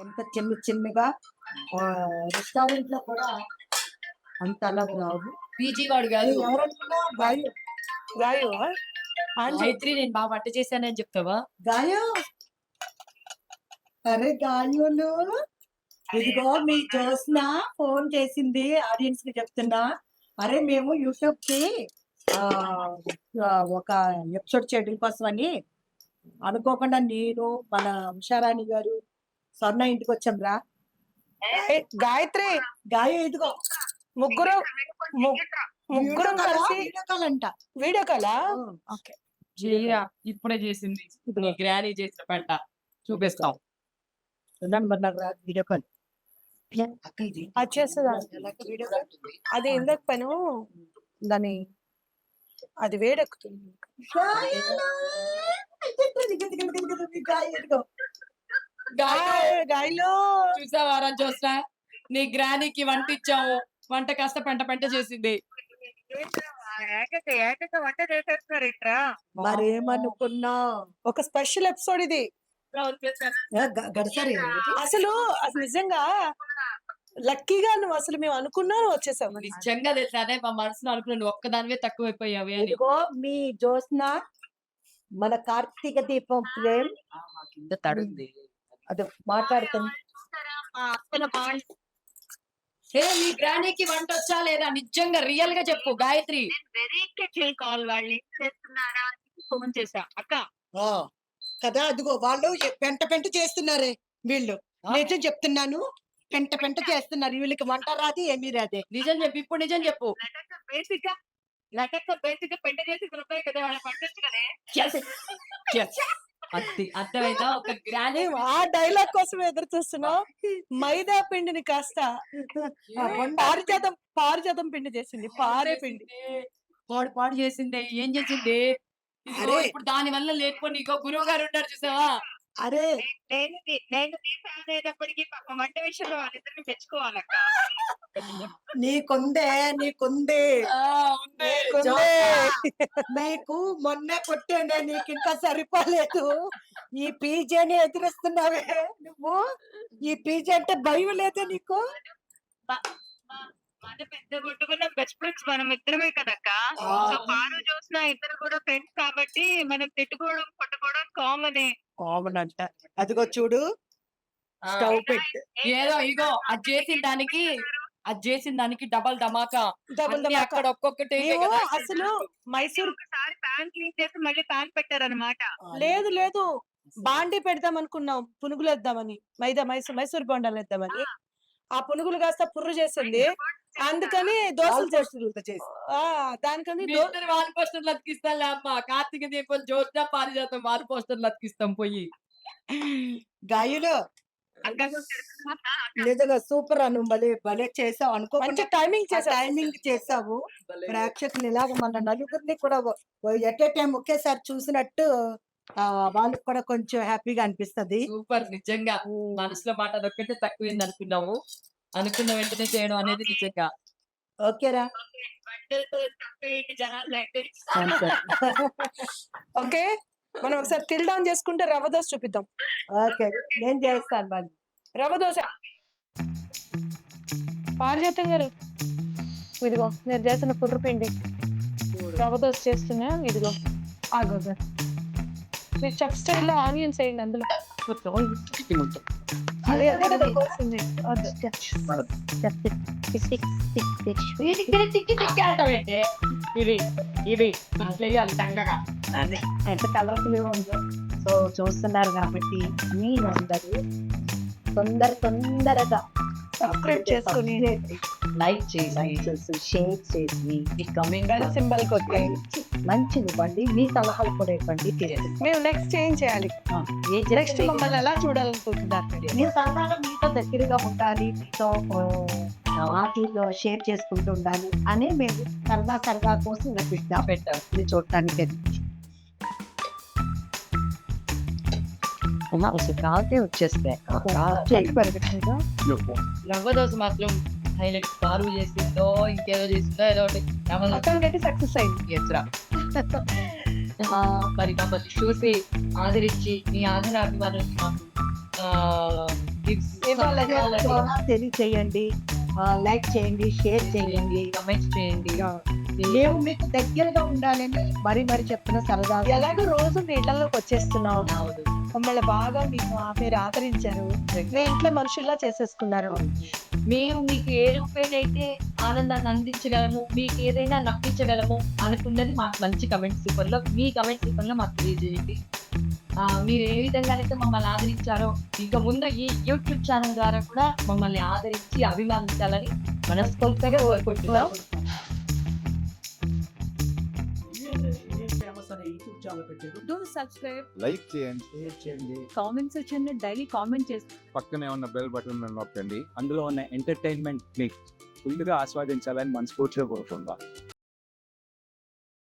కొంత చిన్న చిన్నగా రెస్టారెంట్లో కూడా అంత అలా రావు పీజీ వాడు కాదు. ఎవరనుకున్నా గాయం. గాయు ఆంజీ గాయత్రి నేను బాగా వంట చేశానని చెప్తావా? గాయం. అరే గాయులు. ఇదిగో మీ జ్యోత్స్న ఫోన్ చేసింది ఆడియన్స్కి చెప్తున్నా. అరే మేము యూట్యూబ్కి ఒక ఎపిసోడ్ చేయడం కోసం అని అనుకోకుండా నేను మన ఉషారాణి గారు స్వర్ణ ఇంటికి వచ్చాం రా. ఏ, గాయత్రి గాయ ఇదిగో. ముగ్గురు ముగ్గురు? కలిసి వీడియో కాల్ అంట. వీడియో కాలా? ఓకే. జయ ఇప్పుడే చేసింది. ఇప్పుడు గ్రానీ చేసిన పంట చూపిస్తాం. చూడండి మరి నాకు రాదు వీడియో కాల్. ఇది. అది చేస్తుందా? ఎలాగ వీడియో కాల్. అది ఇందాక పను? దాని అది వేడెక్కుతుంది. గాయ గాయలు చూసావారా చూసా నీ గ్రానీకి వంట ఇచ్చాము వంట కాస్త పెంట పెంట చేసింది. మరేమనుకున్నా ఒక స్పెషల్ ఎపిసోడ్ ఇది. గడసరి. అసలు అసలు నిజంగా లక్కీగా నువ్వు అసలు మేము అనుకున్నాను వచ్చేసావు నిజంగా తెలుసా? అదే మా మనసులో అనుకున్నాను ఒక్కదానివే తక్కువైపోయావి అని. ఇదిగో మీ జ్యోత్స్న మన కార్తీక దీపం ప్రేమ్. కింద తడుంది. అది మాట్లాడుతుంది ఏ నీ గ్రానీకి వంట వచ్చా లేదా? నిజంగా రియల్గా చెప్పు గాయత్రి. వెరీ కాల్ వాళ్ళు చేస్తున్నారా? ఫోన్ చేశా. అక్క. కదా అదిగో వాళ్ళు పెంట పెంట చేస్తున్నారే వీళ్ళు? నిజం చెప్తున్నాను పెంట పెంట చేస్తున్నారు. వీళ్ళకి వంట రాదు ఏమీ రాదే. నిజం చెప్పు ఇప్పుడు నిజం చెప్పు. బేసిక్గా లటక్క బేసిక్గా పెంట చేసి కదా వాళ్ళ పండొచ్చు కదే. అర్థమైందా? ఒక గ్రానీ ఆ డైలాగ్ కోసం ఎదురు చూస్తున్నావు మైదా పిండిని కాస్త పారిజాతం పారిజాతం పిండి చేసింది పారే పిండి. పాడు పాడు చేసింది ఏం చేసింది. ఇప్పుడు దాని వల్ల లేకపోతే ఇంకో గురువు గారు ఉంటారు చూసావా? అరే! నేను తీ- నేను తీసా అనేటప్పటికి పాపం వంట విషయంలో వాళ్ళిద్దరిని తెచ్చుకోవాలక్క నీకుందే నీకుంది. నీకుందే. నీకు మొన్నే కొట్టేనే నీకు ఇంకా సరిపోలేదు. ఈ పీజేని ఎదురిస్తున్నావే నువ్వు. ఈ పీజే అంటే భయం లేదా నీకు? మన పెద్ద కొట్టుకున్న బెస్ట్ ఫ్రెండ్స్ మనం ఇద్దరమే కదక్క. ఆ. సో పారు చూసిన ఇద్దరు కూడా ఫ్రెండ్స్ కాబట్టి మనం తిట్టుకోవడం కొట్టుకోవడం కామన్. కామన్ అంట. అదిగో చూడు. స్టవ్ పెట్టి ఏదో ఇగో అది చేసిన దానికి అది చేసిన దానికి డబల్ ధమాకా. డబుల్ ధమాకా. అక్కడ ఒక్కొక్కటి. అసలు మైసూర్ ఒకసారి ప్యాన్ క్లీన్ చేసి మళ్ళీ ప్యాన్ పెట్టారనమాట లేదు లేదు. బాండి పెడదాం అనుకున్నాం పునుగులు వేద్దామని మైదా మైసూర్ మైసూర్ బొండాలు వేద్దామని ఆ పునుగులు కాస్త పుర్రు చేసింది. అందుకని దోశలు చేస్తుంది చేసి. ఆ దానికని వాల్ పోస్టర్లు అతికిస్తాలే అమ్మ. కార్తీక దీపం జ్యోత్స్న పారిజాతం వాల్ పోస్టర్లు అతికిస్తాం పోయి. గాయలు నిజంగా సూపర్ అను భలే భలే చేసావు మంచి అనుకోకుండా టైమింగ్ చేసా టైమింగ్ చేసావు. ప్రేక్షకులు ఇలాగ మన నలుగురిని కూడా ఎట్ ఏ టైం ఒకేసారి చూసినట్టు వాళ్ళకి కూడా కొంచెం హ్యాపీగా అనిపిస్తది. సూపర్ నిజంగా. మనసులో మాట అదొక్కటే తక్కువైంది అనుకున్నాము. అనుకున్న వెంటనే చేయడం అనేది నిజంగా. ఓకేరా? ఓకే. మనం ఒకసారి తిల్ డౌన్ చేసుకుంటే రవ్వ దోశ చూపిద్దాం. ఓకే. నేను చేస్తాను మరి. రవ్వ దోశ. పారిజాతం గారు ఇదిగో మీరు చేసిన పుర్రు పిండి. రవ్వ దోశ చేస్తున్నా ఇదిగో. ఆగో గారు మీరు చెఫ్ స్టైల్లో ఆనియన్స్ వేయండి అందులో. ఇది ఇది చెయ్యాలి చక్కగా ఎంత కలర్ఫుల్ ఉందో సో చూస్తున్నారు కాబట్టి మీరందరూ తొందర తొందరగా సబ్స్క్రైబ్ చేసుకుని లైక్ చేసి షేర్ చేసి కమింగ్ బెల్ సింబల్ కొట్టి మంచిది ఇవ్వండి మీ సలహాలు కూడా ఇవ్వండి మేము నెక్స్ట్ ఏం చేయాలి? ఏ నెక్స్ట్ మమ్మల్ని ఎలా చూడాలనుకుంటున్నారు మీ సలహాలు మీతో దగ్గరగా ఉండాలి మీతో వాటిల్లో షేర్ చేసుకుంటూ ఉండాలి అని మేము సరదా సరదా కోసం రప్పిస్తాం పెట్టాం. ఇది చూడటానికి కావాలంటే వచ్చేస్తే రవ్వ దోశ మాత్రం హైలైట్ కారు చేసిందో ఇంకేదో చేసిందో ఏదో ఒకటి. రవ్వ అతనికైతే సక్సెస్ అయింది. మరి మమ్మల్ని చూసి ఆదరించి మీ ఆదర అభిమానులు మాకు తెలియచేయండి. లైక్ చేయండి షేర్ చేయండి. కమెంట్స్ చేయండి. మేము మీకు దగ్గరగా ఉండాలని మరీ మరీ చెప్తున్నా సరదా. ఎలాగో రోజు మీ ఇళ్ళలోకి వచ్చేస్తున్నాం. మమ్మల్ని బాగా మీకు మీరు ఆదరించారు. మీ ఇంట్లో మనుషుల్లా చేసేసుకున్నారు. మేము మీకు ఏ అయితే ఆనందాన్ని అందించగలము మీకు ఏదైనా నప్పించగలము అనుకున్నది మాకు మంచి కమెంట్స్ రూపంలో మీ కమెంట్స్ రూపంలో మాకు తెలియజేయండి. ఆ, మీరు ఏ విధంగా అయితే మమ్మల్ని ఆదరించారో ఇంకా ముందు ఈ యూట్యూబ్ ఛానల్ ద్వారా కూడా మమ్మల్ని ఆదరించి అభిమానించాలని మనస్ఫూర్తిగా కోరుకుంటున్నాం. సబ్స్క్రైబ్. లైక్ చేయండి. కామెంట్స్ సెక్షన్ డైలీ కామెంట్ చేసి. పక్కనే ఉన్న బెల్ బటన్ నొక్కండి. అందులో ఉన్న ఎంటర్టైన్మెంట్ని ఫుల్గా ఆస్వాదించాలని మనస్ఫూర్తిగా కోరుకుందాం